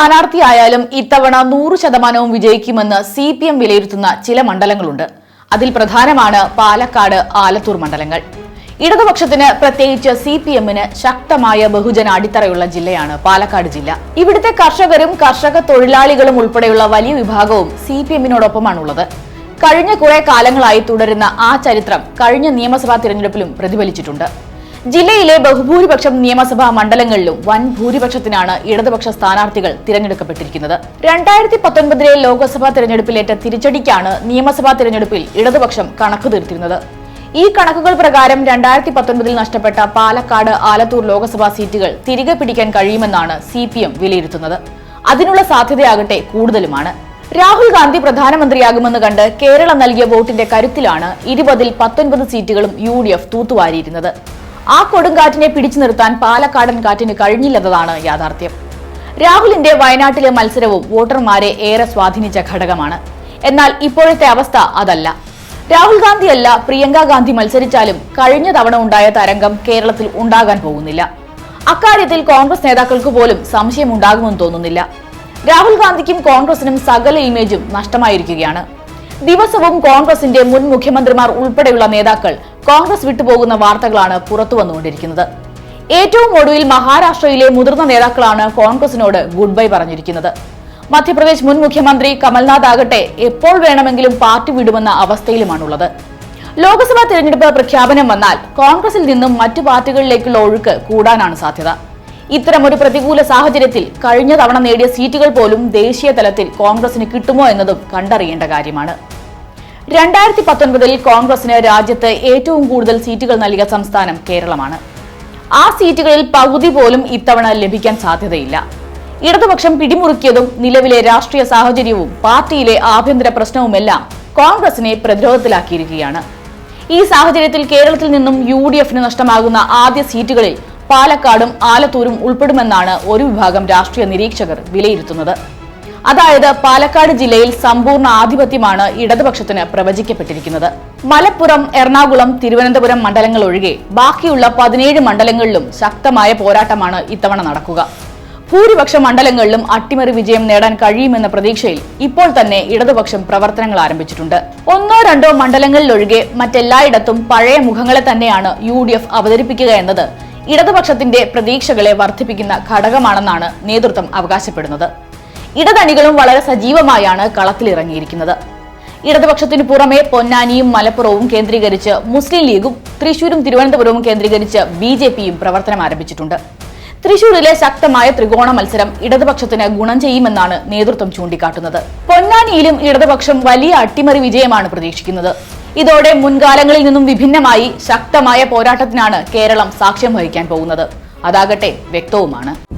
സ്ഥാനാർത്ഥിയായാലും ഇത്തവണ നൂറ് ശതമാനവും വിജയിക്കുമെന്ന് സി പി എം വിലയിരുത്തുന്ന ചില മണ്ഡലങ്ങളുണ്ട്. അതിൽ പ്രധാനമാണ് പാലക്കാട് ആലത്തൂർ മണ്ഡലങ്ങൾ. ഇടതുപക്ഷത്തിന് പ്രത്യേകിച്ച് സി പി എമ്മിന് ശക്തമായ ബഹുജന അടിത്തറയുള്ള ജില്ലയാണ് പാലക്കാട് ജില്ല. ഇവിടുത്തെ കർഷകരും കർഷക തൊഴിലാളികളും ഉൾപ്പെടെയുള്ള വലിയ വിഭാഗവും സി പി എമ്മിനോടൊപ്പമാണുള്ളത്. കഴിഞ്ഞ കുറെ കാലങ്ങളായി തുടരുന്ന ആ ചരിത്രം കഴിഞ്ഞ നിയമസഭാ തിരഞ്ഞെടുപ്പിലും പ്രതിഫലിച്ചിട്ടുണ്ട്. ജില്ലയിലെ ബഹുഭൂരിപക്ഷം നിയമസഭാ മണ്ഡലങ്ങളിലും വൻ ഭൂരിപക്ഷത്തിനാണ് ഇടതുപക്ഷ സ്ഥാനാർത്ഥികൾ തിരഞ്ഞെടുക്കപ്പെട്ടിരിക്കുന്നത്. രണ്ടായിരത്തി പത്തൊൻപതിലെ ലോക്സഭാ തിരഞ്ഞെടുപ്പിലേറ്റ തിരിച്ചടിക്കാണ് നിയമസഭാ തിരഞ്ഞെടുപ്പിൽ ഇടതുപക്ഷം കണക്ക് തീർത്തിരുന്നത്. ഈ കണക്കുകൾ പ്രകാരം രണ്ടായിരത്തി പത്തൊൻപതിൽ നഷ്ടപ്പെട്ട പാലക്കാട് ആലത്തൂർ ലോക്സഭാ സീറ്റുകൾ തിരികെ പിടിക്കാൻ കഴിയുമെന്നാണ് സി വിലയിരുത്തുന്നത്. അതിനുള്ള സാധ്യതയാകട്ടെ കൂടുതലുമാണ്. രാഹുൽ ഗാന്ധി പ്രധാനമന്ത്രിയാകുമെന്ന് കണ്ട് കേരളം നൽകിയ വോട്ടിന്റെ കരുത്തിലാണ് ഇരുപതിൽ പത്തൊൻപത് സീറ്റുകളും യു ഡി എഫ് തൂത്തുവാരിയിരുന്നത്. ആ കൊടുങ്കാറ്റിനെ പിടിച്ചു നിർത്താൻ പാലക്കാടൻ കാറ്റിന് കഴിഞ്ഞില്ലെന്നതാണ് യാഥാർത്ഥ്യം. രാഹുലിന്റെ വയനാട്ടിലെ മത്സരവും വോട്ടർമാരെ ഏറെ സ്വാധീനിച്ച ഘടകമാണ്. എന്നാൽ ഇപ്പോഴത്തെ അവസ്ഥ അതല്ല. രാഹുൽ ഗാന്ധിയല്ല പ്രിയങ്ക ഗാന്ധി മത്സരിച്ചാലും കഴിഞ്ഞ തവണ ഉണ്ടായ തരംഗം കേരളത്തിൽ ഉണ്ടാകാൻ പോകുന്നില്ല. അക്കാര്യത്തിൽ കോൺഗ്രസ് നേതാക്കൾക്ക് പോലും സംശയമുണ്ടാകുമെന്ന് തോന്നുന്നില്ല. രാഹുൽ ഗാന്ധിക്കും കോൺഗ്രസിനും സകല ഇമേജും നഷ്ടമായിരിക്കുകയാണ്. ദിവസവും കോൺഗ്രസിന്റെ മുൻ മുഖ്യമന്ത്രിമാർ ഉൾപ്പെടെയുള്ള നേതാക്കൾ കോൺഗ്രസ് വിട്ടുപോകുന്ന വാർത്തകളാണ് പുറത്തു വന്നുകൊണ്ടിരിക്കുന്നത്. ഏറ്റവും ഒടുവിൽ മഹാരാഷ്ട്രയിലെ മുതിർന്ന നേതാക്കളാണ് കോൺഗ്രസിനോട് ഗുഡ് ബൈ പറഞ്ഞിരിക്കുന്നത്. മധ്യപ്രദേശ് മുൻ മുഖ്യമന്ത്രി കമൽനാഥ് ആകട്ടെ എപ്പോൾ വേണമെങ്കിലും പാർട്ടി വിടുമെന്ന അവസ്ഥയിലുമാണുള്ളത്. ലോക്സഭാ തിരഞ്ഞെടുപ്പ് പ്രഖ്യാപനം വന്നാൽ കോൺഗ്രസിൽ നിന്നും മറ്റു പാർട്ടികളിലേക്കുള്ള ഒഴുക്ക് കൂടാനാണ് സാധ്യത. ഇത്തരമൊരു പ്രതികൂല സാഹചര്യത്തിൽ കഴിഞ്ഞ തവണ നേടിയ സീറ്റുകൾ പോലും ദേശീയ തലത്തിൽ കോൺഗ്രസിന് കിട്ടുമോ എന്നതും കണ്ടറിയേണ്ട കാര്യമാണ്. രണ്ടായിരത്തി പത്തൊൻപതിൽ കോൺഗ്രസിന് രാജ്യത്ത് ഏറ്റവും കൂടുതൽ സീറ്റുകൾ നൽകിയ സംസ്ഥാനം കേരളമാണ്. ആ സീറ്റുകളിൽ പകുതി പോലും ഇത്തവണ ലഭിക്കാൻ സാധ്യതയില്ല. ഇടതുപക്ഷം പിടിമുറുക്കിയതും നിലവിലെ രാഷ്ട്രീയ സാഹചര്യവും പാർട്ടിയിലെ ആഭ്യന്തര പ്രശ്നവുമെല്ലാം കോൺഗ്രസിനെ പ്രതിരോധത്തിലാക്കിയിരിക്കുകയാണ്. ഈ സാഹചര്യത്തിൽ കേരളത്തിൽ നിന്നും യു ഡി എഫിന് നഷ്ടമാകുന്ന ആദ്യ സീറ്റുകളിൽ പാലക്കാടും ആലത്തൂരും ഉൾപ്പെടുമെന്നാണ് ഒരു വിഭാഗം രാഷ്ട്രീയ നിരീക്ഷകർ വിലയിരുത്തുന്നത്. അതായത് പാലക്കാട് ജില്ലയിൽ സമ്പൂർണ ആധിപത്യമാണ് ഇടതുപക്ഷത്തിന് പ്രവചിക്കപ്പെട്ടിരിക്കുന്നത്. മലപ്പുറം എറണാകുളം തിരുവനന്തപുരം മണ്ഡലങ്ങൾ ഒഴികെ ബാക്കിയുള്ള പതിനേഴ് മണ്ഡലങ്ങളിലും ശക്തമായ പോരാട്ടമാണ് ഇത്തവണ നടക്കുക. ഭൂരിപക്ഷ മണ്ഡലങ്ങളിലും അട്ടിമറി വിജയം നേടാൻ കഴിയുമെന്ന പ്രതീക്ഷയിൽ ഇപ്പോൾ തന്നെ ഇടതുപക്ഷം പ്രവർത്തനങ്ങൾ ആരംഭിച്ചിട്ടുണ്ട്. ഒന്നോ രണ്ടോ മണ്ഡലങ്ങളിലൊഴികെ മറ്റെല്ലായിടത്തും പഴയ മുഖങ്ങളെ തന്നെയാണ് യു ഡി എഫ് അവതരിപ്പിക്കുക എന്നത് ഇടതുപക്ഷത്തിന്റെ പ്രതീക്ഷകളെ വർദ്ധിപ്പിക്കുന്ന ഘടകമാണെന്നാണ് നേതൃത്വം അവകാശപ്പെടുന്നത്. ഇടതണികളും വളരെ സജീവമായാണ് കളത്തിലിറങ്ങിയിരിക്കുന്നത് ഇടതുപക്ഷത്തിന് പുറമെ പൊന്നാനിയും മലപ്പുറവും കേന്ദ്രീകരിച്ച് മുസ്ലിം ലീഗും തൃശൂരും തിരുവനന്തപുരവും കേന്ദ്രീകരിച്ച് ബി ജെ പിയും പ്രവർത്തനം ആരംഭിച്ചിട്ടുണ്ട്. തൃശൂരിലെ ശക്തമായ ത്രികോണ മത്സരം ഇടതുപക്ഷത്തിന് ഗുണം ചെയ്യുമെന്നാണ് നേതൃത്വം ചൂണ്ടിക്കാട്ടുന്നത്. പൊന്നാനിയിലും ഇടതുപക്ഷം വലിയ അട്ടിമറി വിജയമാണ് പ്രതീക്ഷിക്കുന്നത്. ഇതോടെ മുൻകാലങ്ങളിൽ നിന്നും വിഭിന്നമായി ശക്തമായ പോരാട്ടത്തിനാണ് കേരളം സാക്ഷ്യം വഹിക്കാൻ പോകുന്നത്. അതാകട്ടെ വ്യക്തവുമാണ്.